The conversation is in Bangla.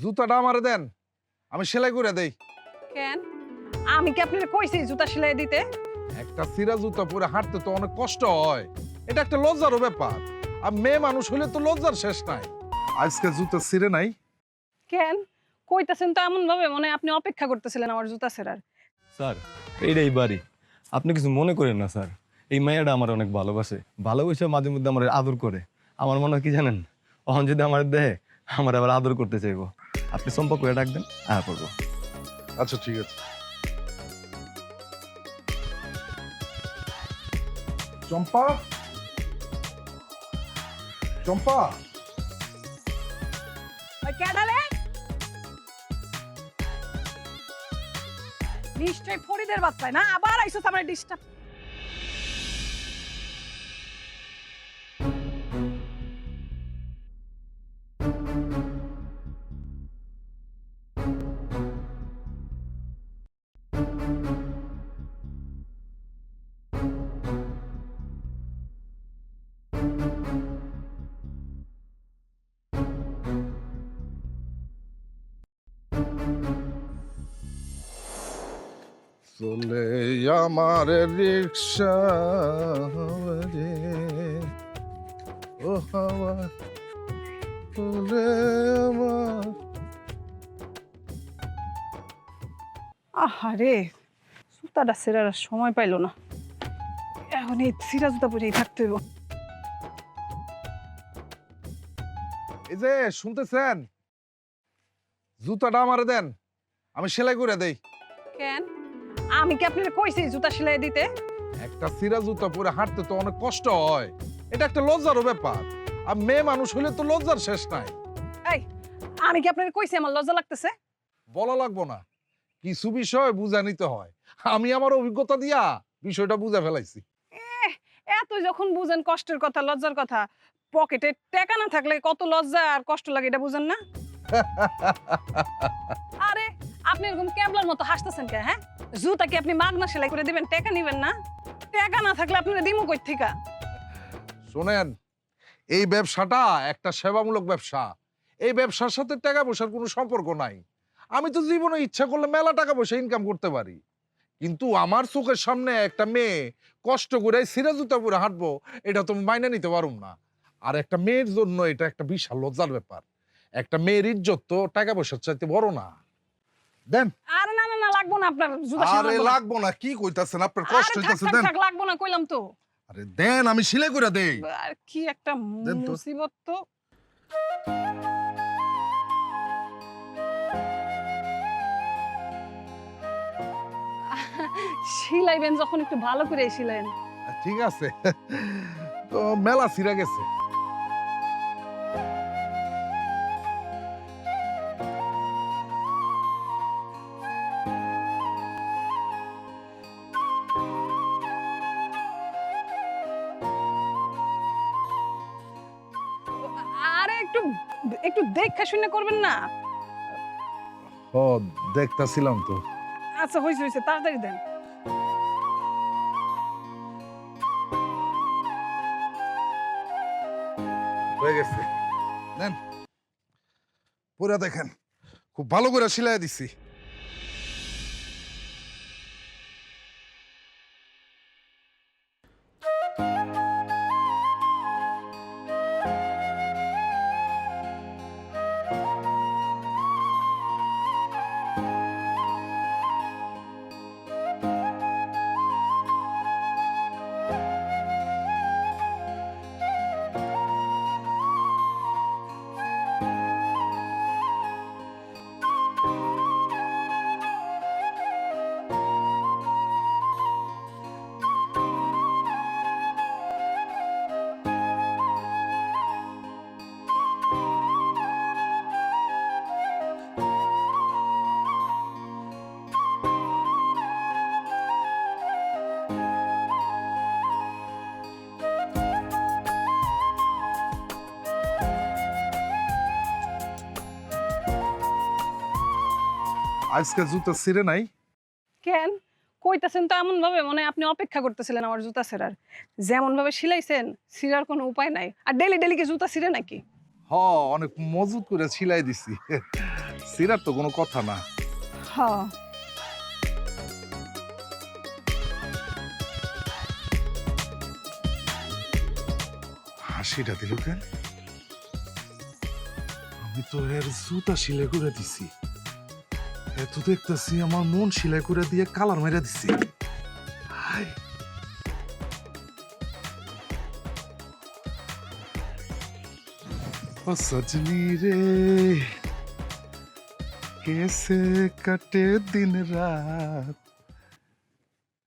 জুতাটা আমারে দেন। আমি সেলাই করে দেই। কেন? আমি কি আপনার কইছি জুতা সেলাই দিতে? একটা সিরা জুতা পরে হাঁটতে তো অনেক কষ্ট হয়। এটা একটা লজ্জারও ব্যাপার। আর মেয়ে মানুষ হলে তো লজ্জার শেষ নাই। আজকে জুতা সিরে নাই। কেন? কইতাছেন তো এমন ভাবে মনে আপনি অপেক্ষা করতেছিলেন আমার জুতা সেরার স্যার এইটাই বাড়ি। আপনি কিছু মনে করেন না স্যার। এই মাইয়াটা আমার অনেক ভালোবাসে। ভালোবাসে মাঝে মধ্যে আমার আদর করে। আমার মনে হয় কি জানেন? অহন যদি আমার দেহে আমার আবার আদর করতে চাইব। আপনি সম্পর্ক করে ডাকবেন হ্যাঁ পড়ব। আচ্ছা ঠিক আছে। চম্পা? চম্পা? নিশ্চয় ফরিদের বাচ্চায় না? আবার আইসো আমার ডিস্টার্ব। চলে আমার রিক্সা রে। ও হাওয়া চলে আমার আহারে জুতাটা সেরার সময় পাইলো না। এখন এই সিরা জুতা পরেই থাকতে হইব। এই যে শুনতেছেন? জুতাটা আমারে দেন আমি সেলাই করে দেই। কেন? আমি কি আপনার কইছি জুতা সেলাই দিতে? একটা সিরা জুতা পরে হাঁটতে তো অনেক কষ্ট হয়। এটা একটা লজ্জারও ব্যাপার। আর মেয়ে মানুষ হলে তো লজ্জার শেষ নাই। এই আমি কি আপনার কইছি আমার লজ্জা লাগতেছে? বলা লাগবো না। কিছু বিষয় বুঝা নিতে হয়। আমি আমার অভিজ্ঞতা দিয়া বিষয়টা বুঝা ফেলাইছি। এত যখন বুঝেন কষ্টের কথা লজ্জার কথা পকেটে টাকা না থাকলে কত লজ্জা আর কষ্ট লাগে এটা বুঝেন না? আরে আপনি এরকম ক্যাবলার মতো হাসতেছেন কে হ্যাঁ? জুতা কি আপনি মাগনা সেলাই করে দিবেন টাকা নিবেন না? টাকা না থাকলে আপনারা দিমু কই থেকে? শোনেন এই ব্যবসাটা একটা সেবামূলক ব্যবসা। এই ব্যবসার সাথে টাকা পয়সার কোনো সম্পর্ক নাই। আমি তো জীবনে ইচ্ছা করলে মেলা টাকা পয়সা ইনকাম করতে পারি। কিন্তু আমার চোখের সামনে একটা মেয়ে কষ্ট করে সিরা জুতা পরে হাঁটবো এটা তো মাইনে নিতে পারুম না। আর একটা মেয়ের জন্য এটা একটা বিশাল লজ্জার ব্যাপার। একটা মেয়ের ইজ্জত তো টাকা পয়সার চাইতে বড় না। দেন। আরে না না না লাগবো না আপনার আরে লাগবো না। কি কইতাছেন আপনার কষ্ট হইতাছে দেন। থাক, লাগবো না কইলাম তো। আরে দেন আমি সিলাই করে দেই। আর কি একটা মুসিবত তো। শিলাইবেন যখন একটু ভালো করে শিলাইন। ঠিক আছে। তো মেলা সিরা গেছে। আরে একটু একটু দেখা শুনে করবেন না? ও দেখতাছিলাম তো। আচ্ছা হয়েছে হয়েছে তাড়াতাড়ি দেন। হয়ে গেছে। দেন পুরা দেখেন। খুব ভালো করে সিলাই দিছি। আজকে জুতো ছিঁড়ে নাই। কেন? কইতাছেন তো এমন ভাবে মনে আপনি অপেক্ষা করতেছিলেন আমার জুতা সেরার যেমন ভাবে সিলাইছেন সিরার কোনো উপায় নাই। আর ডেলি ডেলি কি জুতা সিরে নাকি? হ অনেক মজুত করে ছিলাই দিছি। সিরার তো কোনো কথা না। হ। হাসিটা দিল কেন? আমি তো এর জুতা সিলাই করে দিছি। এত দেখতেছি আমার মন সিলাই করে দিয়ে কালার মেরে দিছি হায়। ओ सजनी रे कैसे कटे दिन रात